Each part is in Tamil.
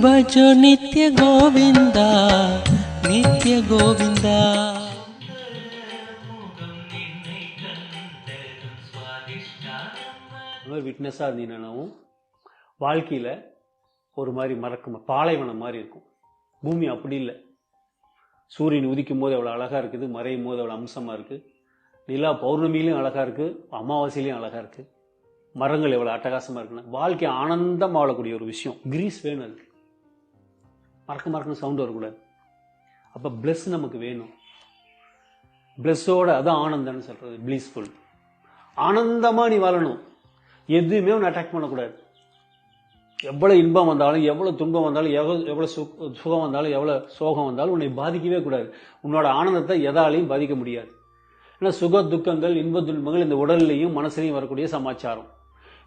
भजो नित्य गोविन्दा नित्य गोविन्दा விட்னஸாக இருந்தீங்கன்னாவும் வாழ்க்கையில் ஒரு மாதிரி மறக்கும் பாலைவனம் மாதிரி இருக்கும் பூமி அப்படி இல்லை சூரியன் உதிக்கும் போது எவ்வளோ அழகாக இருக்குது மறையும் போது அவ்வளோ அம்சமாக இருக்குது நிலா பௌர்ணமிலையும் அழகாக இருக்குது அமாவாசையிலையும் அழகாக இருக்குது மரங்கள் எவ்வளோ அட்டகாசமாக இருக்குன்னா வாழ்க்கை ஆனந்தமாக வாழக்கூடிய ஒரு விஷயம் கிரீஸ் வேணும் அதுக்கு மறக்க மறக்கணும் சவுண்ட் வரக்கூடாது அப்போ ப்ளஸ் நமக்கு வேணும். ப்ளஸ்ஸோட அதான் ஆனந்தம்னு சொல்கிறது ப்ளீஸ்ஃபுல் ஆனந்தமாக நீ வாழணும். எதுவுமே ஒன்று அட்டாக் பண்ணக்கூடாது. எவ்வளோ இன்பம் வந்தாலும் எவ்வளோ துன்பம் வந்தாலும் எவ்வளோ எவ்வளோ சு சுகம் வந்தாலும் எவ்வளோ சோகம் வந்தாலும் உன்னை பாதிக்கவே கூடாது. உன்னோட ஆனந்தத்தை எதாலையும் பாதிக்க முடியாது. ஏன்னா சுக துக்கங்கள் இன்ப துன்பங்கள் இந்த உடல்லையும் மனசுலையும் வரக்கூடிய சமாச்சாரம்.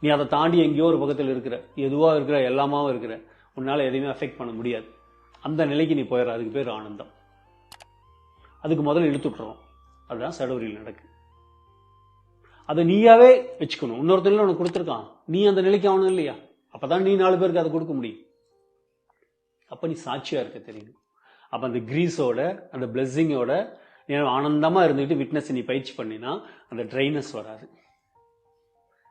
நீ அதை தாண்டி எங்கேயோ ஒரு பக்கத்தில் இருக்கிற எதுவாக இருக்கிற எல்லாமாவும் இருக்கிற உன்னால் எதையுமே அஃபெக்ட் பண்ண முடியாது. அந்த நிலைக்கு நீ போயிடுற அதுக்கு பேர் ஆனந்தம். அதுக்கு முதல்ல இழுத்துட்டுறோம் அதுதான் சடவரியில் நடக்கு. அதை நீயாவே வச்சுக்கணும். இன்னொருத்தர் உனக்கு கொடுத்துருக்கான். நீ அந்த நிலைக்கு ஆகணும் இல்லையா? அப்பதான் நீ நாலு பேருக்கு அதை கொடுக்க முடியும். அப்ப நீ சாட்சியா இருக்க தெரியும். அப்ப அந்த கிரீஸோட அந்த பிளெஸ்ஸிங்கோட நீ ஆனந்தமா இருந்துட்டு விட்னஸ் நீ பயிற்சி பண்ணினா அந்த ட்ரைனஸ் வராது.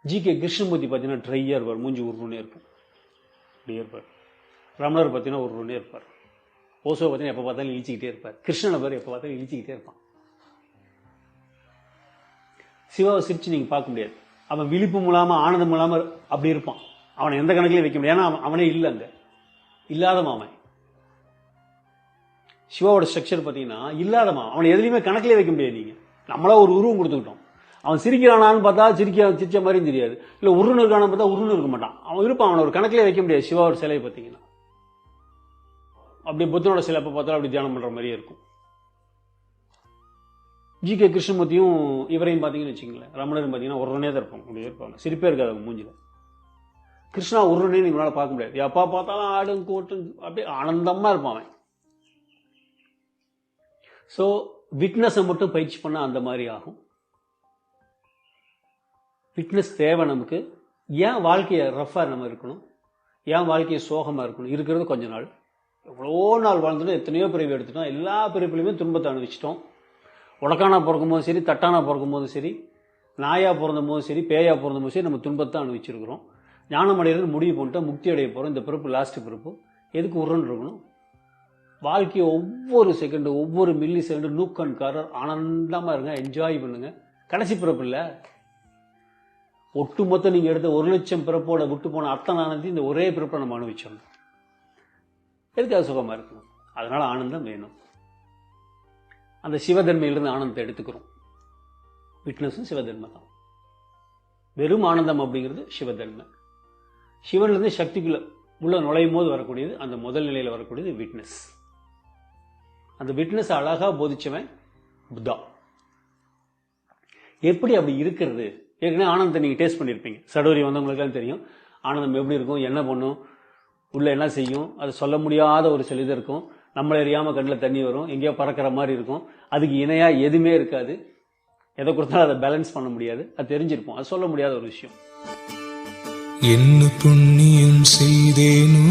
ஜி கே கிருஷ்ணமூர்த்தி பார்த்தீங்கன்னா ட்ரையர் இருப்பார் மூஞ்சி உருன்னே இருக்கும். இருப்பார் ரமணர் பார்த்தீங்கன்னா உருன்னே இருப்பார். ஓசோ பார்த்தீங்கன்னா எப்போ பார்த்தாலும் இழிச்சிக்கிட்டே இருப்பார். கிருஷ்ணனை பேர் எப்போ பார்த்தாலும் இழிச்சிக்கிட்டே இருப்பான். சிவாவை சிரிச்சு நீங்க பார்க்க முடியாது. அவன் விழிப்பு மூலாம ஆனந்தம் மூலாம அப்படி இருப்பான். அவனை எந்த கணக்கிலையும் வைக்க முடியாது. ஏன்னா அவன் அவனே இல்லை அங்கே. இல்லாதவன் அவன். சிவாவோட ஸ்ட்ரக்சர் பார்த்தீங்கன்னா இல்லாதவன் அவனை. எதுலையுமே கணக்கிலே வைக்க முடியாது நீங்கள் நம்மளா ஒரு உருவம் கொடுத்துக்கிட்டோம். அவன் சிரிக்கிறானான்னு பார்த்தா சிரிக்க சிரிச்ச மாதிரியும் தெரியாது. இல்லை உருன்னு இருக்கானு பார்த்தா உருன்னு இருக்க மாட்டான். அவன் இருப்பான். அவனை ஒரு கணக்கிலே வைக்க முடியாது சிவாவோட சிலையை பார்த்தீங்கன்னா. அப்படி புத்தனோட சிலை அப்போ பார்த்தாலும் அப்படி தியானம் பண்ற மாதிரியே இருக்கும். ஜி கே கிருஷ்ணமூர்த்தியும் இவரையும் பார்த்தீங்கன்னு வச்சுங்களேன் ரமணரும் பார்த்தீங்கன்னா உடனே தான் இருப்பாங்க. அப்படியே இருப்பாங்க. சிரிப்பே இருக்காது அவங்க மூஞ்சில கிருஷ்ணா உருணே உங்களால் பார்க்க முடியாது. எப்பா பார்த்தாலும் ஆடும் கூட்டும் அப்படியே ஆனந்தமாக இருப்பான் அவன். ஸோ விட்னஸை மட்டும் பயிற்சி பண்ணால் அந்த மாதிரி ஆகும். விட்னஸ் தேவை நமக்கு. ஏன் வாழ்க்கையை ரஃபாக நம்ம இருக்கணும்? ஏன் வாழ்க்கையை சோகமாக இருக்கணும்? இருக்கிறது கொஞ்ச நாள். எவ்வளோ நாள் வாழ்ந்துட்டோம் எத்தனையோ பிறவி எடுத்துட்டோம். எல்லா பிறப்பிலையுமே துன்பத்தை அனுபவிச்சிட்டோம். உடக்கானா பிறக்கும் போதும் சரி தட்டானா பிறக்கும் போதும் சரி நாயாக பிறந்த போதும் சரி பேயா பிறந்த போதும் சரி நம்ம துன்பத்தை அனுபவிச்சிருக்கிறோம். ஞானம் அடைகிறது முடிவு பண்ணிட்டோம். முக்தி அடைய போகிறோம் இந்த பிறப்பு லாஸ்ட்டு பிறப்பு. எதுக்கு உருன்னு இருக்கணும்? வாழ்க்கையை ஒவ்வொரு செகண்டு ஒவ்வொரு மில்லி செகண்டு நூக்கண்காரர் ஆனந்தமாக இருங்க என்ஜாய் பண்ணுங்கள் கடைசி பிறப்பு இல்லை. ஒட்டுமொத்தம் நீங்கள் எடுத்த ஒரு லட்சம் பிறப்போட விட்டு போன அத்தனை ஆனந்தி இந்த ஒரே பிறப்பை நம்ம அனுபவிச்சோம் எதுக்கு அது சுகமாக இருக்கணும்? அதனால் ஆனந்தம் வேணும். அந்த சிவதன்மையிலிருந்து ஆனந்தத்தை எடுத்துக்கிறோம். விட்னஸும் சிவதன்மை தான். வெறும் ஆனந்தம் அப்படிங்கிறது சிவதன்மை. சிவன்லேருந்து சக்திக்குள்ளே உள்ள நுழையும் போது வரக்கூடியது அந்த முதல் நிலையில் வரக்கூடியது விட்னஸ் அந்த விட்னஸ் அழகாக போதிச்சவன் புத்தா. எப்படி அப்படி இருக்கிறது? ஏற்கனவே ஆனந்தத்தை நீங்கள் டேஸ்ட் பண்ணியிருப்பீங்க சடோரி வந்தவங்களுக்கெல்லாம் தெரியும். ஆனந்தம் எப்படி இருக்கும்? என்ன பண்ணும்? உள்ள என்ன செய்யும்? அது சொல்ல முடியாத ஒரு சில இது இருக்கும். நம்மளை அறியாம கண்ணில் தண்ணி வரும். எங்கேயோ பறக்கிற மாதிரி இருக்கும். அதுக்கு இணையாக எதுவுமே இருக்காது. எதை கொடுத்தாலும் அதை பேலன்ஸ் பண்ண முடியாது. அது தெரிஞ்சிருப்போம் அது சொல்ல முடியாத ஒரு விஷயம். என்ன புண்ணியம் செய்தேனோ